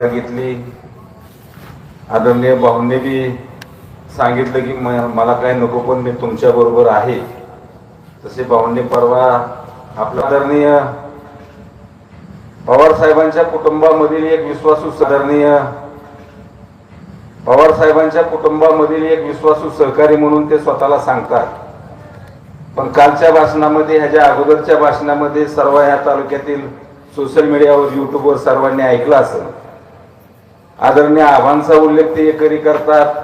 सांगितली. आदरणीय भाऊंनी बी सांगितलं की मला काय नको पण मी तुमच्या बरोबर आहे. तसे भाऊंनी परवा आपल्या आदरणीय पवार साहेबांच्या कुटुंबामधील एक विश्वासू आदरणीय पवार साहेबांच्या कुटुंबामधील एक विश्वासू सहकारी म्हणून ते स्वतःला सांगतात. पण कालच्या भाषणामध्ये ह्याच्या अगोदरच्या भाषणामध्ये सर्व या तालुक्यातील सोशल मीडियावर युट्यूबवर सर्वांनी ऐकलं असं आदरणीय आव्हानचा उल्लेख ते एकरी करतात.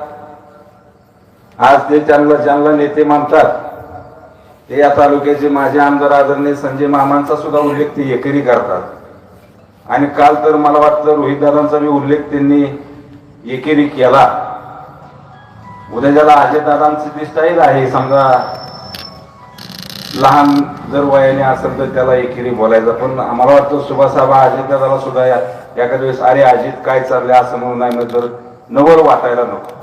आज ते ज्यांना ज्यांना नेते मानतात ते या तालुक्याचे माझे आमदार आदरणीय संजय मामांचा सुद्धा उल्लेख ते एकरी करतात. आणि काल तर मला वाटतं रोहितदादांचा मी उल्लेख त्यांनी एकेरी केला. उद्या ज्याला अजयदादांची ती स्टाईल आहे समजा लहान जर वयाने असेल तर त्याला एकेरी बोलायचं. पण आम्हाला वाटतं सुभाषाबा अजितदादाला सुद्धा या एखाद्या वेळेस अरे अजित काय चाललंय? असं म्हणून नाही म्हणत तर नवर वाटायला नको.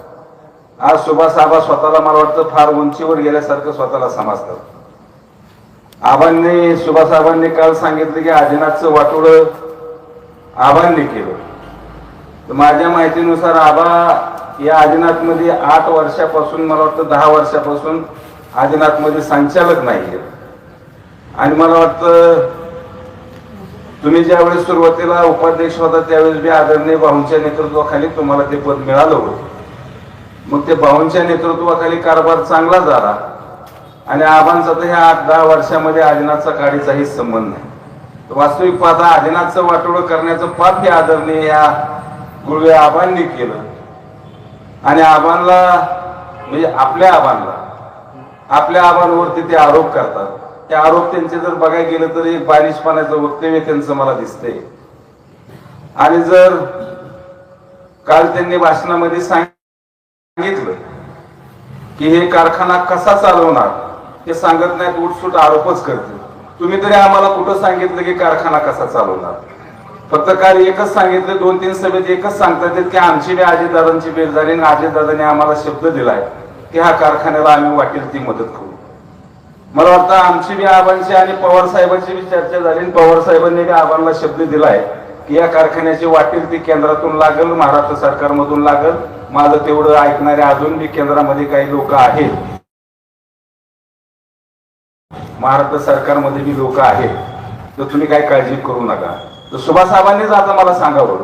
आज सुभाषाबा स्वतःला मला वाटतं फार उंचीवर गेल्यासारखं स्वतःला समजतात. आबांनी सुभाषसाहेबांनी काल सांगितलं की आदिनाथचं वाटोळं आबांनी केलं. तर माझ्या माहितीनुसार आबा या आदिनाथमध्ये आठ वर्षापासून मला वाटतं दहा वर्षापासून आदिनाथमध्ये संचालक नाही आणि मला वाटतं तुम्ही ज्यावेळेस सुरुवातीला उपाध्यक्ष होता त्यावेळेस बी आदरणीय भाऊंच्या नेतृत्वाखाली तुम्हाला ते पद मिळालं होतं. मग ते भाऊंच्या नेतृत्वाखाली कारभार चांगला झाला. आणि आबांचा तर ह्या आठ दहा वर्षामध्ये आदिनाथचा काडीचाही संबंध नाही. तर वास्तविक पाहता आदिनाथचं वाटोळं करण्याचं पाप हे आदरणीय या गुळवे आबांनी केलं. आणि आबांना म्हणजे आपल्या आबांना आपल्या आबांवरती ते आरोप करतात. ते आरोप त्यांचे जर बघायला गेलं तर एक बालिशपणाचं वक्तव्य त्यांचं मला दिसतंय. आणि जर काल त्यांनी भाषणामध्ये सांगितलं की हे कारखाना कसा चालवणार हे सांगत नाहीत उठसूट आरोपच करते तुम्ही तरी आम्हाला कुठं सांगितलं की कारखाना कसा चालवणार? फक्त काल एकच सांगितलं दोन तीन सभेत एकच सांगतात की आमची बी आजीदादांची बेल झाली आणि अजितदादांनी आम्हाला शब्द दिलाय. ह्या कारखान्याला आम्ही वाटेल ती मदत करू. मला वाटतं आमची बी आबांची आणि पवार साहेबांची बी चर्चा झाली. आणि पवार साहेबांनी बी आबांना शब्द दिलाय की या कारखान्याची वाटेल ती केंद्रातून लागल महाराष्ट्र सरकारमधून लागल. माझं तेवढं ऐकणारे अजून बी केंद्रामध्ये काही लोक आहेत. महाराष्ट्र सरकारमध्ये बी लोक आहेत. तर तुम्ही काही काळजी करू नका. तर सुभाष साहेबांनीच आता मला सांगावं.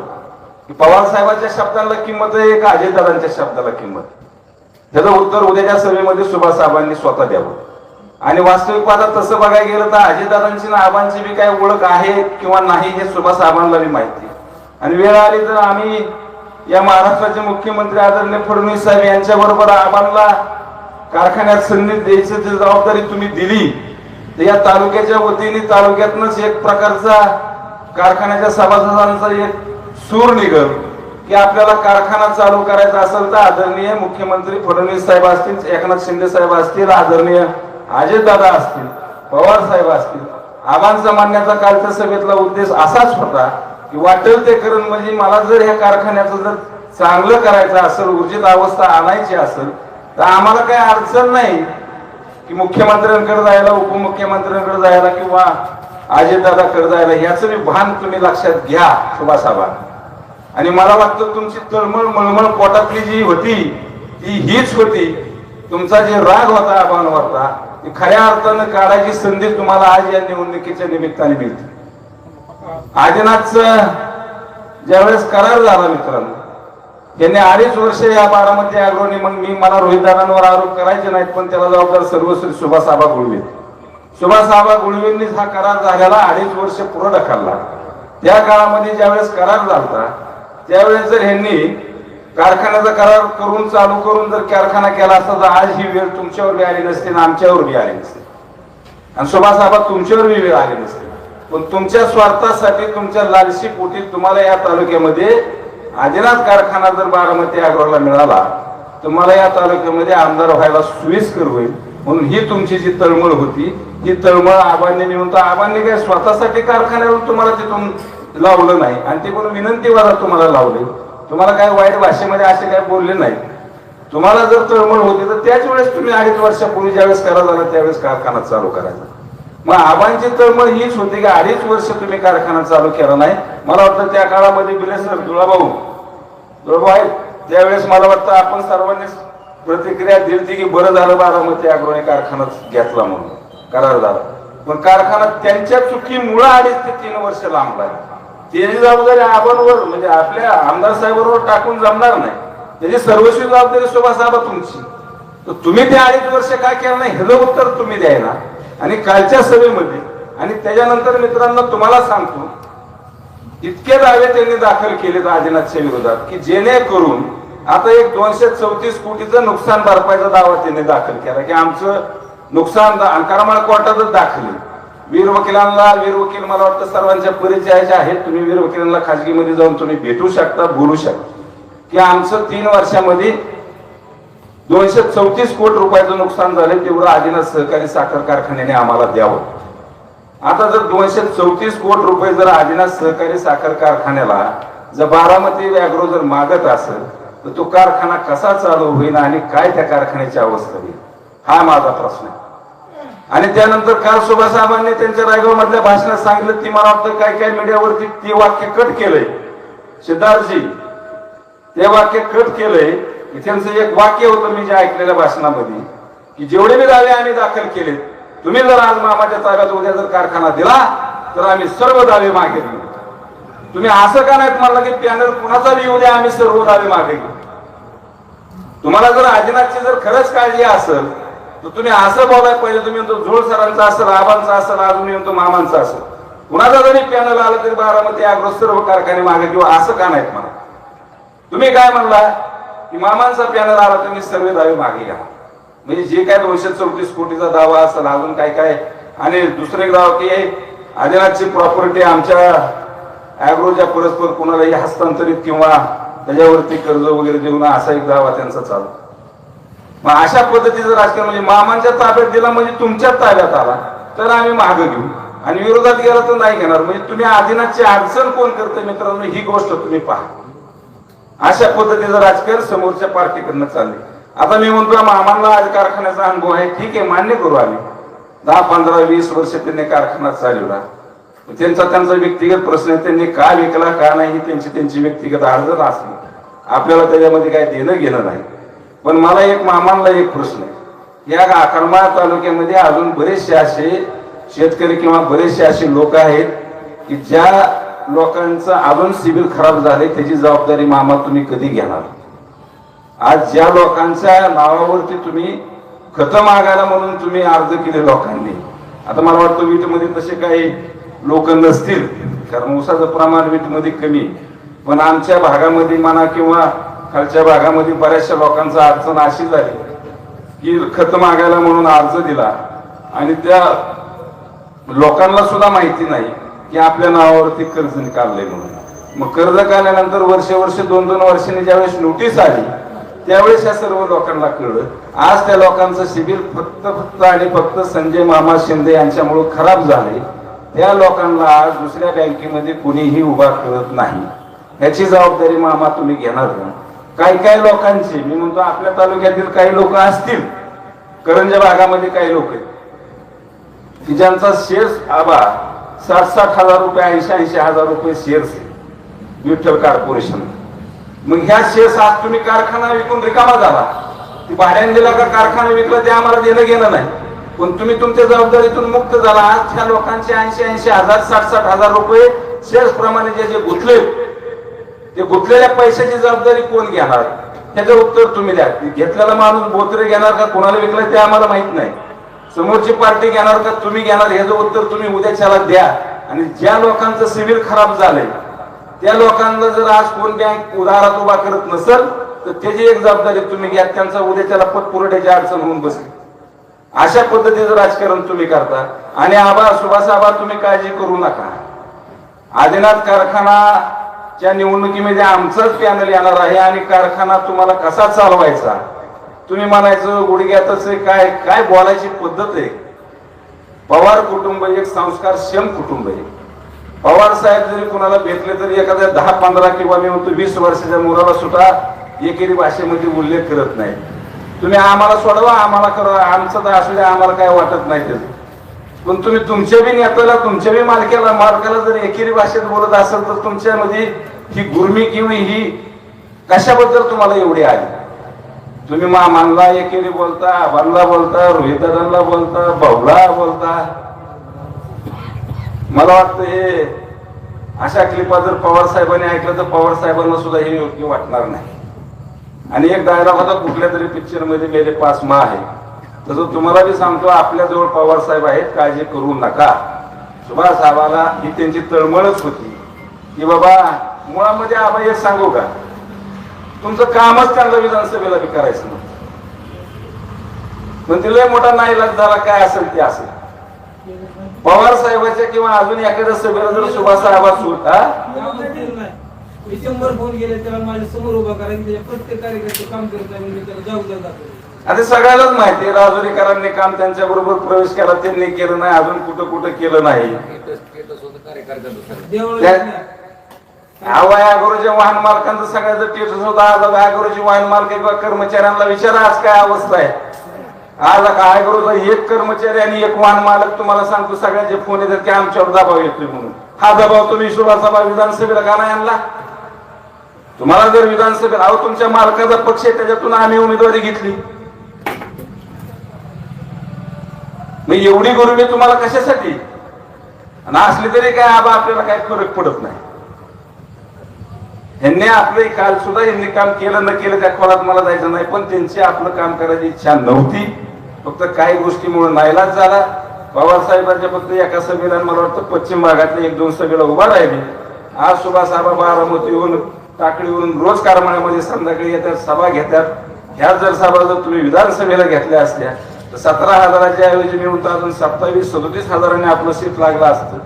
की पवार साहेबांच्या शब्दाला किंमत आहे का अजयदादांच्या शब्दाला किंमत. आहे? त्याचं उत्तर उद्याच्या सभेमध्ये सुभाष साहेबांनी स्वतः द्यावं. आणि वास्तविक पाहता तसं बघायला गेलं तर अजितदादांची ना आबांची बी काय ओळख आहे किंवा नाही हे सुभाष साहेबांना बी माहिती आणि वेळ आली तर आम्ही या महाराष्ट्राचे मुख्यमंत्री आदरणीय फडणवीस साहेब यांच्या बरोबर आबांना कारखान्यात संधी द्यायची जी जबाबदारी तुम्ही दिली तर या तालुक्याच्या वतीने तालुक्यातनच एक प्रकारचा कारखान्याच्या सभासदांचा एक सूर निघल. की आपल्याला कारखाना चालू करायचा असेल तर आदरणीय मुख्यमंत्री फडणवीस साहेब असतील एकनाथ शिंदे साहेब असतील आदरणीय अजितदादा असतील पवार साहेब असतील. आबांचा मानण्याचा कालच्या सभेतला उद्देश असाच होता की वाटेल ते करून म्हणजे मला जर ह्या कारखान्याचं जर चांगलं करायचं असेल ऊर्जित अवस्था आणायची असेल तर आम्हाला काही अडचण नाही की मुख्यमंत्र्यांकडे जायला उपमुख्यमंत्र्यांकडे जायला किंवा अजितदादाकडे जायला याचं मी भान तुम्ही लक्षात घ्या सुभाषाबा आणि मला वाटतं तुमची तळमळ मळमळ पोटातली जी होती ती हीच होती. तुमचा जे राग होता आबांवरचा ती खऱ्या अर्थानं काढायची संधी तुम्हाला आज या निवडणुकीच्या निमित्ताने मिळते. आदिनाथचं ज्यावेळेस करार झाला मित्रांनो त्यांनी अडीच वर्ष या बारामध्ये आग्रोनी मग मी मला रोहितदारांवर आरोप करायचे नाहीत पण त्याला जबाबदार सर्वश्री सुभाषआबा गुळवे. सुभाषआबा गुळवेंनीच हा करार झालेला अडीच वर्ष पुढं ढकलला. त्या काळामध्ये ज्यावेळेस करार झाला त्यावेळेस जर ह्यांनी कारखान्याचा करार करून चालू करून जर कारखाना केला असता तर आज ही वेळ तुमच्यावर बी आली नसते आणि आमच्यावर बी आली नसते. आणि सुभाषसाहेबा तुमच्यावर बी वेळ आली नसते. पण तुमच्या स्वार्थासाठी तुमच्या लालशी पोटी तुम्हाला या तालुक्यामध्ये आदिनाथ कारखाना जर बारामती आग्रोला मिळाला तर मला या तालुक्यामध्ये आमदार व्हायला सुविस्कर होईल. म्हणून ही तुमची जी तळमळ होती ही तळमळ आबांनी नेऊन तर आबांनी काय स्वतःसाठी कारखान्यावर तुम्हाला तिथून लावलं नाही. आणि ते पण विनंतीवादा तुम्हाला लावले. तुम्हाला काय वाईट भाषेमध्ये असे काय बोलले नाही तुम्हाला जर तळमळ होती तर त्याच वेळेस तुम्ही अडीच वर्षापूर्वी ज्यावेळेस करा झाला त्यावेळेस कारखाना चालू करायचा. मग आबांची तळमळ हीच होती की अडीच वर्ष तुम्ही कारखाना चालू केला नाही. मला वाटतं त्या काळामध्ये बिलेसर दुळाभाऊ दुळाभाऊ आहेत. त्यावेळेस मला वाटतं आपण सर्वांनीच प्रतिक्रिया दिली की बरं झालं बारामती अग्रणी कारखानाच घेतला म्हणून करार झाला. पण कारखाना त्यांच्या चुकीमुळं अडीच ते तीन वर्ष लांबला त्याची जबाबदारी आबांवर म्हणजे आपल्या आमदार साहेबांवर टाकून जमणार नाही. त्याची सर्वस्वी जबाबदारी शोभा साहेबा तुमची. तर तुम्ही ते अडीच वर्ष काय केलं नाही ह्याचं उत्तर तुम्ही द्यायला. आणि कालच्या सभेमध्ये आणि त्याच्यानंतर मित्रांनो तुम्हाला सांगतो इतके दावे त्यांनी दाखल केलेत आदिनाथच्या विरोधात की जेणेकरून आता एक दोनशे चौतीस कोटीचं नुकसान भरपाईचा दावा त्यांनी दाखल केला की आमचं नुकसान दा- कारण मला कोर्टातच दाखल आहे. वीर वकिलांना वीर वकील मला वाटतं सर्वांच्या परिचयाचे आहेत. तुम्ही वीर वकिलांना खाजगीमध्ये जाऊन तुम्ही भेटू शकता बोलू शकता. की आमचं तीन वर्षामध्ये दोनशे चौतीस कोटी रुपयाचं नुकसान झालं तेवढं आदिनाथ सहकारी साखर कारखान्याने आम्हाला द्यावं. आता जर दोनशे चौतीस कोटी रुपये जर आदिनाथ सहकारी साखर कारखान्याला जर बारामती व्याघ्रो जर मागत असेल तर तो कारखाना कसा चालू होईल आणि काय त्या कारखान्याची अवस्था होईल? हा माझा प्रश्न आहे. आणि त्यानंतर काल सुभाषसाहेबांनी त्यांच्या रायगाव मधल्या भाषणात सांगितलं ती मला वाटतं काय काय मीडियावरती ती वाक्य कट केलंय. सिद्धार्थजी ते वाक्य कट केलंय. त्यांचं एक वाक्य होतं मी जे ऐकलेल्या भाषणामध्ये की जेवढे बी दावे आम्ही दाखल केले तुम्ही जर आज मामाच्या ताब्यात उद्या जर कारखाना दिला तर आम्ही सर्व दावे मागे घेऊ. तुम्ही असं का नाहीत म्हणलं की पॅनल कुणाचा बी येऊ द्या आम्ही सर्व दावे मागे घेऊ. तुम्हाला जर आदिनाथची जर खरंच काळजी असेल तुम्ही असं बोलायला पाहिजे तुम्ही म्हणतो झोळ सरांचा असेल आबांचा असेल अजून म्हणतो मामांचा असेल कुणाचा जरी पॅनल आलं तरी बारामती अग्रो सर्व कारखाने मागे किंवा असं का नाहीत मला तुम्ही काय म्हणला? की मामांचा पॅनल आला तुम्ही सर्व दावे मागे घ्या. म्हणजे जे काय दोनशे चौतीस कोटीचा दावा असेल अजून काय काय? आणि दुसरं एक की आदिनाथची प्रॉपर्टी आमच्या अॅग्रोच्या परस्पर कुणालाही हस्तांतरित किंवा त्याच्यावरती कर्ज वगैरे देऊन असा एक दावा त्यांचा चालू. मग अशा पद्धतीचं राजकारण म्हणजे मामांच्या ताब्यात दिला म्हणजे तुमच्या ताब्यात आला. तर आम्ही मागं घेऊ. आणि विरोधात गेला तर नाही घेणार. म्हणजे तुम्ही आदिनाथची अडचण कोण करते मित्रांनो ही गोष्ट तुम्ही पहा. अशा पद्धतीचं राजकारण समोरच्या पार्टीकडनं चालले आता मी म्हणतो मामांना आज कारखान्याचा अनुभव आहे. ठीक आहे मान्य करू आम्ही. दहा पंधरा वीस वर्ष त्यांनी कारखाना चालवला. त्यांचा त्यांचा व्यक्तिगत प्रश्न आहे. त्यांनी का विकला का नाही ही त्यांची त्यांची व्यक्तिगत अडचण असली. आपल्याला त्याच्यामध्ये काय देणं घेणं नाही. पण मला एक मामांना एक प्रश्न आहे. या आकर्माळ तालुक्यामध्ये अजून बरेचसे असे शेतकरी किंवा बरेचसे असे लोक आहेत की ज्या लोकांचं अजून सिबिल खराब झाले त्याची जबाबदारी मामा तुम्ही कधी घेणार? आज ज्या लोकांच्या नावावरती तुम्ही खत मागायला म्हणून तुम्ही अर्ज केले लोकांनी आता मला वाटतं वीटमध्ये तसे काही लोक नसतील कारण उसाचं प्रमाण वीटमध्ये कमी पण आमच्या भागामध्ये म्हणा किंवा खालच्या भागामध्ये बऱ्याचशा लोकांचा अडचण अशी झाली की खत मागायला म्हणून अर्ज दिला. आणि त्या लोकांना सुद्धा माहिती नाही की आपल्या नावावरती कर्ज निकाललंय म्हणून. मग कर्ज काढल्यानंतर वर्ष वर्ष दोन दोन वर्षांनी ज्यावेळेस नोटीस आली त्यावेळेस या सर्व लोकांना कळलं. आज त्या लोकांचं शिबिर फक्त फक्त आणि फक्त संजय मामा शिंदे यांच्यामुळे खराब झाले. त्या लोकांना आज दुसऱ्या बँकेमध्ये कुणीही उभा करत नाही. ह्याची जबाबदारी मामा तुम्ही घेणार का? काही काही लोकांची मी म्हणतो आपल्या तालुक्यातील काही लोक असतील करंजा भागामध्ये काही लोक आहेत. की ज्यांचा शेअर्स आबा साठ साठ हजार रुपये ऐंशी ऐंशी हजार रुपये शेअर्स विठ्ठल कॉर्पोरेशन मग ह्या शेअर्स आज तुम्ही कारखाना विकून रिकामा झाला. ती भाड्याने दिला का कारखाना विकला ते आम्हाला देणं घेणं नाही. पण तुम्ही तुमच्या जबाबदारीतून मुक्त झाला. आज ह्या लोकांचे ऐंशी ऐंशी हजार साठ साठ हजार रुपये शेअर्स प्रमाणे जे जे गुंतले ते गुंतलेल्या पैशाची जबाबदारी कोण घेणार? त्याचं उत्तर तुम्ही द्या. घेतलेला माणूस बोत्रे घेणार का कोणाला विकलं ते आम्हाला माहीत नाही. समोरची पार्टी घेणार का तुम्ही घेणार ह्याचं उत्तर तुम्ही उद्याच्याला द्या. आणि ज्या लोकांचं सिव्हिल खराब झालंय त्या लोकांना जर आज कोण बँक उधारात उभा करत नसेल तर त्याची एक जबाबदारी तुम्ही घ्या. त्यांचा उद्याच्याला पतपुरवठ्याची अडचण होऊन बसेल. अशा पद्धतीचं राजकारण तुम्ही करता. आणि आबा सुभाष आबा तुम्ही काळजी करू नका. आदिनाथ कारखाना च्या निवडणुकीमध्ये आमचाच पॅनल येणार आहे आणि कारखाना तुम्हाला कसा चालवायचा? तुम्ही म्हणायचं गुडघ्यातच आहे, काय काय बोलायची पद्धत आहे? पवार कुटुंब एक संस्कार क्षम कुटुंब आहे. पवार साहेब जरी कोणाला भेटले तरी एखाद्या दहा पंधरा किंवा मी म्हणतो वीस वर्षाच्या मुलाला सुद्धा एकेरी भाषेमध्ये उल्लेख करत नाही. तुम्ही आम्हाला सोडवा आम्हाला करा आमचं तर असू आम्हाला काय वाटत नाही त्याचं. पण तुम्ही तुमच्या बी नेत्याला तुमच्या बी मालकाला मालकाला जर एकेरी भाषेत बोलत असाल तर तुमच्यामध्ये ही गुरमी किंवा ही कशाबद्दल तुम्हाला एवढी आली? तुम्ही मामांना एकेरी बोलता आबांना बोलता रोहितदांना बोलता भाऊला बोलता. मला वाटतं हे अशा क्लिपा जर पवार साहेबांनी ऐकलं तर पवार साहेबांना सुद्धा हे योग्य वाटणार नाही. आणि एक डायलॉग होता कुठल्या तरी पिक्चरमध्ये मेरे पास मा आहे. तसं तुम्हाला बी सांगतो आपल्या जवळ पवार साहेब आहेत काळजी करू नका. सुभाष साहेबाला ही त्यांची तळमळच होती. की बाबा मुळामध्ये आम्ही एक सांगू का? तुमचं कामच त्यांना विधानसभेला बी करायचं नव्हतं पण तिला मोठा नाही झाला काय असेल ते असेल. पवार साहेबाच्या किंवा अजून एखाद्या सभेला जर सुभाष साहेबा सुट मी शंभर फोन केले त्याला माझ्यासमोर उभा करा की त्याच्या प्रत्येक कार्यकर्ते काम करत आहे मी त्याला जाऊ जातो आता सगळ्यालाच माहिती आहे राजुरीकरांनी काम त्यांच्या बरोबर प्रवेश केला त्यांनी केलं नाही अजून कुठं कुठं केलं नाही. वयागुरूच्या वाहन मालकांचं सगळ्याचं टेटस होता. आज वयागुरूची वाहन मालक किंवा कर्मचाऱ्यांना विचारा आज काय अवस्था आहे. आज काय करू एक कर्मचारी आणि एक वाहन मालक तुम्हाला सांगतो सगळ्यांचे फोन येतात की आमच्यावर दबाव येतोय म्हणून. हा दबाव तुम्ही सुभाषसभा विधानसभेला का नाही आणला? तुम्हाला जर विधानसभेत अहो तुमच्या मालकाचा पक्ष आहे त्याच्यातून आम्ही उमेदवारी घेतली. मग एवढी गुरुमी तुम्हाला कशासाठी? आणि असली तरी काय आबा आपल्याला काय फरक पडत नाही. यांनी आपले काल सुद्धा यांनी काम केलं न केलं त्या खोलात मला जायचं नाही. पण त्यांची आपलं काम करायची इच्छा नव्हती. फक्त काही गोष्टीमुळे नायलाज झाला. बाबासाहेबांच्या फक्त एका सभेला मला वाटतं पश्चिम भागातल्या एक दोन सभेला उभा राहिले. आज सुभाष बारामती येऊन टाकळीवरून रोज कारमाळ्यामध्ये संध्याकाळी येतात सभा घेतात. ह्या जर सभा जर तुम्ही विधानसभेला घेतल्या असत्या तर सतरा हजाराच्या ऐवजी मी म्हणतो अजून सत्तावीस सदोतीस हजारांनी आपलं सीट लागलं असतं.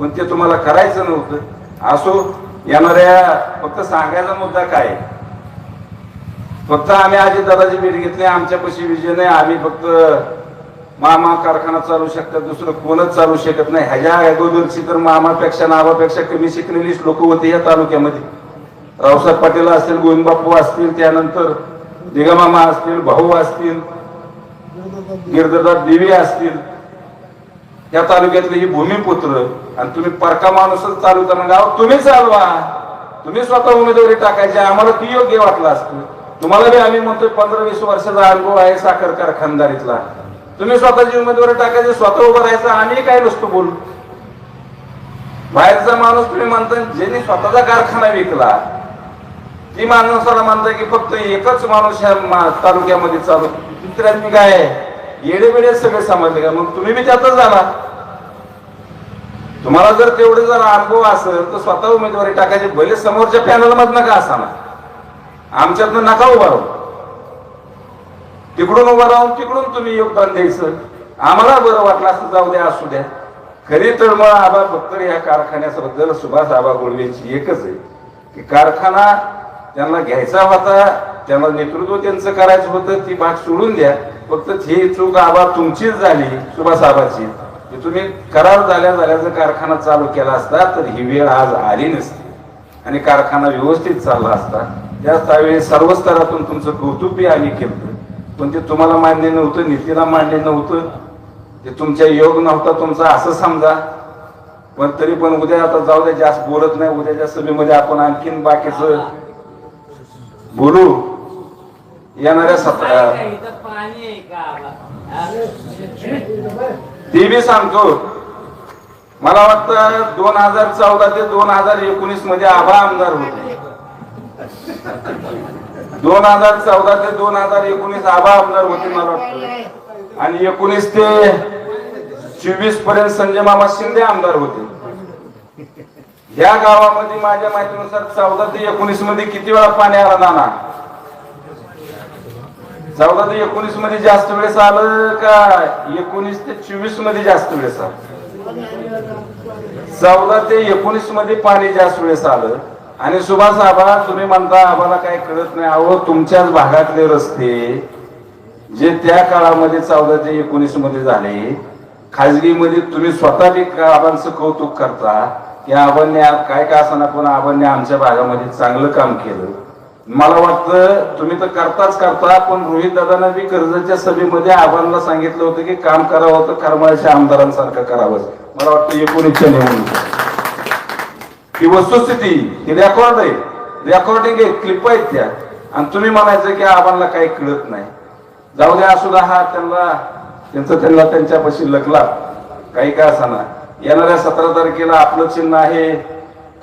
पण ते तुम्हाला करायचं नव्हतं. असो येणाऱ्या फक्त सांगायचा मुद्दा काय? फक्त आम्ही आजी दादाची भेट घेतली आमच्यापाशी विजय नाही आम्ही फक्त मामा कारखाना चालू शकतात दुसरं कोणच चालू शकत नाही. ह्याच्या अगोदरची तर मामापेक्षा नावापेक्षा कमी शिकलेलीच लोक होती या तालुक्यामध्ये. रावसाहेब पाटील असतील गोविंदबापू असतील त्यानंतर दिगमामा असतील भाऊ असतील गिरधरदार देवी असतील. या तालुक्यातले ही भूमिपुत्र आणि तुम्ही परका माणूसच चालू करणं गाव तुम्ही चालवा. तुम्ही स्वतः उमेदवारी टाकायची. आम्हाला ती योग्य वाटलं असतं. तुम्हाला बी आम्ही म्हणतोय पंधरा वीस वर्षाचा अनुभव आहे साखर कारखानदारीतला. तुम्ही स्वतःची उमेदवारी टाकायची स्वतः उभं राहायचं आम्ही काय नसतो बोलू? बाहेरचा माणूस तुम्ही म्हणता ज्यांनी स्वतःचा कारखाना विकला ती माणसाला म्हणताय की फक्त एकच माणूस ह्या तालुक्यामध्ये चालू. दुसऱ्यांनी काय येडेबिडे सगळे समजले का? मग तुम्ही बी त्यातच झाला तुम्हाला जर तेवढे जर अनुभव असेल तर स्वतः उमेदवारी टाकायची. भले समोरच्या पॅनल मधनं का असा आमच्यातनं नका उभा राहू. तिकडून उभा राहून तिकडून तुम्ही योगदान द्यायचं. आम्हाला बरं वाटलं असं जाऊ द्या असू द्या. खरी मग आबा फक्त या कारखान्याबद्दल सुभाष आबा गोळवेची एकच आहे की कारखाना त्यांना घ्यायचा होता त्यांना नेतृत्व त्यांचं करायचं होतं ती बात सोडून द्या. फक्त ही चूक आबा तुमचीच झाली सुभाष की तुम्ही करार झाल्या झाल्याचा कारखाना चालू केला असता तर ही वेळ आज आली नसती. आणि कारखाना व्यवस्थित चालला असता. त्याच त्यावेळी सर्व स्तरातून तुमचं कौतुकही आम्ही केलं. पण ते तुम्हाला मान्य नव्हतं नीतीला मान्य नव्हतं. ते तुमच्या योग नव्हता तुमचा असं समजा. पण तरी पण उद्या आता जाऊ द्या जास्त बोलत नाही. उद्याच्या सभेमध्ये आपण आणखीन बाकीचं गुरु येणाऱ्या सतरा ती बी सांगतो. मला वाटतं दोन हजार चौदा ते दोन हजार एकोणीसमध्ये आभा आमदार होते. दोन हजार चौदा ते दोन हजार एकोणीस आभा आमदार होते मला वाटतं. आणि एकोणीस ते चोवीसपर्यंत संजय मामा शिंदे आमदार होते. या गावामध्ये माझ्या माहितीनुसार चौदा ते एकोणीसमध्ये किती वेळा पाणी आला नाना? चौदा ते एकोणीसमध्ये जास्त वेळेस आलं का एकोणीस ते चोवीसमध्ये जास्त वेळेस आलं? चौदा ते एकोणीसमध्ये पाणी जास्त वेळेस आलं. आणि सुभाष आबा तुम्ही म्हणता आम्हाला काही कळत नाही. अहो तुमच्याच भागातले रस्ते जे त्या काळामध्ये चौदा ते एकोणीसमध्ये झाले खाजगीमध्ये तुम्ही स्वतः बी आबांचं कौतुक करता. की आबांनी काय काय का असताना पण आबांनी आमच्या भागामध्ये चांगलं काम केलं. मला वाटतं तुम्ही तर करताच करता पण रोहित दादांना बी कर्जच्या सभेमध्ये आबांना सांगितलं होतं की काम करावं तर कर्माच्या आमदारांसारखं करावं. मला वाटतं एकूण इच्छा निवडून ही वस्तुस्थिती ही रेकॉर्ड आहे. रेकॉर्डिंग आहे क्लिप आहेत त्या. आणि तुम्ही म्हणायचं की आबांना काही कळत नाही. जाऊ द्या असू हा त्यांना त्यांचं त्यांना त्यांच्यापाशी लगला काही का असाना. येणाऱ्या सतरा तारखेला आपलं चिन्ह आहे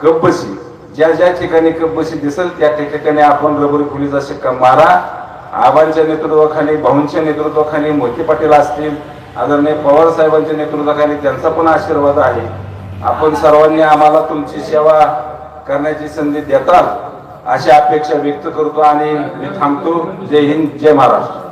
कब्बशी. ज्या ज्या ठिकाणी कब्बशी दिसेल त्या ठिकाणी आपण रबर खुलीचा शिक्का मारा. आबांच्या नेतृत्वाखाली भाऊंच्या नेतृत्वाखाली मोहिते पाटील असतील आदरणीय पवार साहेबांच्या नेतृत्वाखाली त्यांचा पण आशीर्वाद आहे. आपण सर्वांनी आम्हाला तुमची सेवा करण्याची संधी देताल अशी अपेक्षा व्यक्त करतो आणि मी थांबतो. जय हिंद जय महाराष्ट्र.